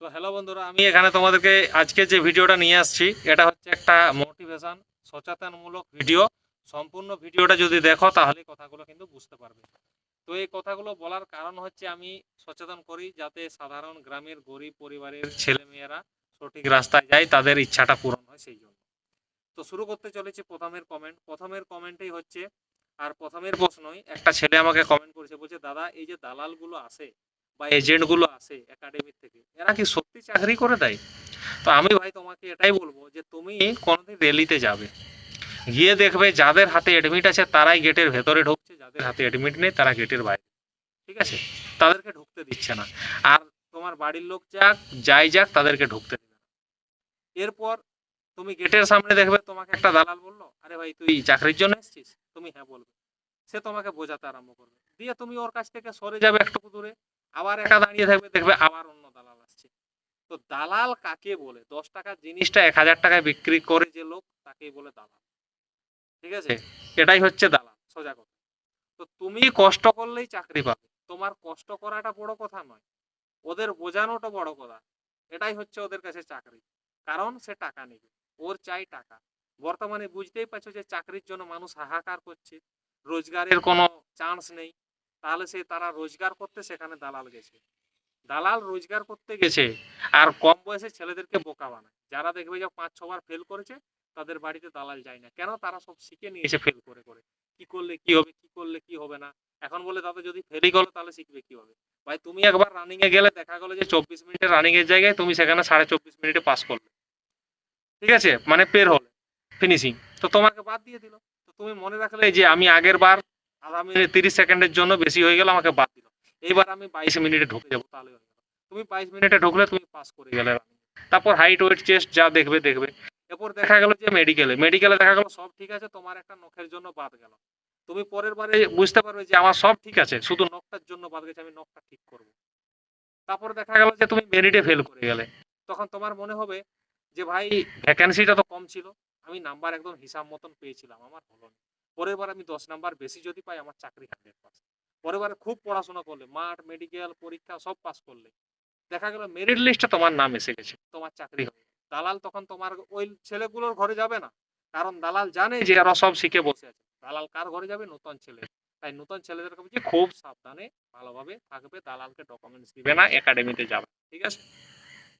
তো হ্যালো বন্ধুরা, আমি এখানে তোমাদেরকে আজকে যে ভিডিওটা নিয়ে আসছি, এটা হচ্ছে একটা মোটিভেশন সচেতনমূলক ভিডিও। সম্পূর্ণ ভিডিওটা যদি দেখো, তাহলে কথাগুলো কিন্তু বুঝতে পারবে। তো এই কথাগুলো বলার কারণ হচ্ছে, আমি সচেতন করি যাতে সাধারণ গ্রামের গরিব পরিবারের ছেলে মেয়েরা সঠিক রাস্তায় যায়, তাদের ইচ্ছাটা পূরণ হয় সেই জন্য। তো শুরু করতে চলেছি প্রথমের কমেন্ট প্রথমের কমেন্টেই হচ্ছে, আর প্রথমের প্রশ্নই একটা ছেলে আমাকে কমেন্ট করেছে, বলছে, দাদা, এই যে দালালগুলো আসে বা এজেন্টগুলো আসে একাডেমি থেকে, এরা কি সত্যি চাকরি করে দেয়? তো আমি ভাই তোমাকে এটাই বলব যে তুমি কোনোদিন র্যালিতে যাবে। গিয়ে দেখবে যাদের হাতে অ্যাডমিট আছে তারাই গেটের ভেতরে ঢুকছে, যাদের হাতে অ্যাডমিট নেই তারা গেটের বাইরে। ঠিক আছে? তাদেরকে ঢুকতে দিচ্ছে না। আর তোমার বাড়ির লোক যাক, যাই যাক, তাদেরকে ঢুকতে দেবে না। এরপর তুমি গেটের সামনে দেখবে তোমাকে একটা দালাল বলল, আরে ভাই, তুই চাকরির জন্য এসেছিস? তুমি হ্যাঁ বলবে। সে তোমাকে বোঝাতে আরম্ভ করবে। দিয়ে তুমি ওর কাছ থেকে সরে যাবে একটু দূরে। আবার একা দাঁড়িয়ে থাকবে, দেখবে আবার অন্য দালাল আসছে। তো দালাল কাকে বলে? দশ টাকার জিনিসটা এক হাজার টাকায় বিক্রি করে যে লোক, তাকেই বলে দালাল। ঠিক আছে? এটাই হচ্ছে দালাল, সোজা কথা। তো তুমি কষ্ট করলেই চাকরি পাবে। তোমার কষ্ট করাটা বড় কথা নয়, ওদের বোঝানোটা বড় কথা। এটাই হচ্ছে ওদের কাছে চাকরি। কারণ সে টাকা নেবে, ওর চাই টাকা। বর্তমানে বুঝতেই পারছ যে চাকরির জন্য মানুষ হাহাকার করছে, রোজগারের কোনো চান্স নেই। তাহলে সে তারা রোজগার করতে সেখানে দালাল গেছে। দালাল রোজগার করতে গেছে আর কম বয়সে ছেলেদেরকে বোকা বানায়। যারা দেখবে যে পাঁচ, ছবার ফেল করেছে, তাদের বাড়িতে দালাল যায় না। কেন? তারা সব শিখে নিয়েছে ফেল করে করে। কি করলে কি হবে, কি করলে কি হবে না? এখন বলে দাদা যদি ফেলই গেলো তাহলে শিখবে কি হবে? ভাই, তুমি একবার রানিং এ গেলে দেখা গেলো যে চব্বিশ মিনিটের রানিং এর জায়গায় তুমি সেখানে সাড়ে চব্বিশ মিনিটে পাস করলে। ঠিক আছে? মানে পের হলে। ফিনিশিং তো তোমাকে বাদ দিয়ে দিল। তো তুমি মনে রাখলে যে আমি আগের বার আগামী তিরিশ সেকেন্ডের জন্য বেশি হয়ে গেল, আমাকে বাদ দিল। এইবার আমি বাইশ মিনিটে ঢুকে যাব তাহলে। তুমি বাইশ মিনিটে ঢুকলে তুমি পাস করে গেলে। তারপর হাইট ওয়েট চেস্ট যা দেখবে দেখবে। এরপর দেখা গেল যে মেডিকেলে মেডিকেলে দেখা গেল সব ঠিক আছে, তোমার একটা নখের জন্য বাদ গেল। তুমি পরের বারে বুঝতে পারবে যে আমার সব ঠিক আছে, শুধু নখটার জন্য বাদ গেছে, আমি নখটা ঠিক করব। তারপর দেখা গেল যে তুমি মেরিটে ফেল করে গেলে। তখন তোমার মনে হবে যে ভাই ভ্যাকেন্সিটা তো কম ছিল। আমি নাম্বার একদম হিসাব মতন পেয়েছিলাম, আমার হলো না। পরের বার আমি দশ নাম্বার বেশি যদি পাই, আমার চাকরি হান্ড্রেড পার্সেন্ট পরের খুব পড়াশোনা করলে, মাঠ মেডিকেল পরীক্ষা সব পাস করলে, দেখা গেল মেরিট লিস্টে তোমার নাম এসে গেছে, তোমার চাকরি হবে দালাল তখন তোমার ওই ছেলেগুলোর ঘরে যাবে না, কারণ দালাল জানে যে এরা সব শিখে বসে আছে। দালাল কার ঘরে যাবে? নতুন ছেলে। তাই নতুন ছেলেদেরকে বলছি খুব সাবধানে, ভালোভাবে থাকবে, দালালকে ডকুমেন্টস দিবে না একাডেমিতে যাবে ঠিক আছে?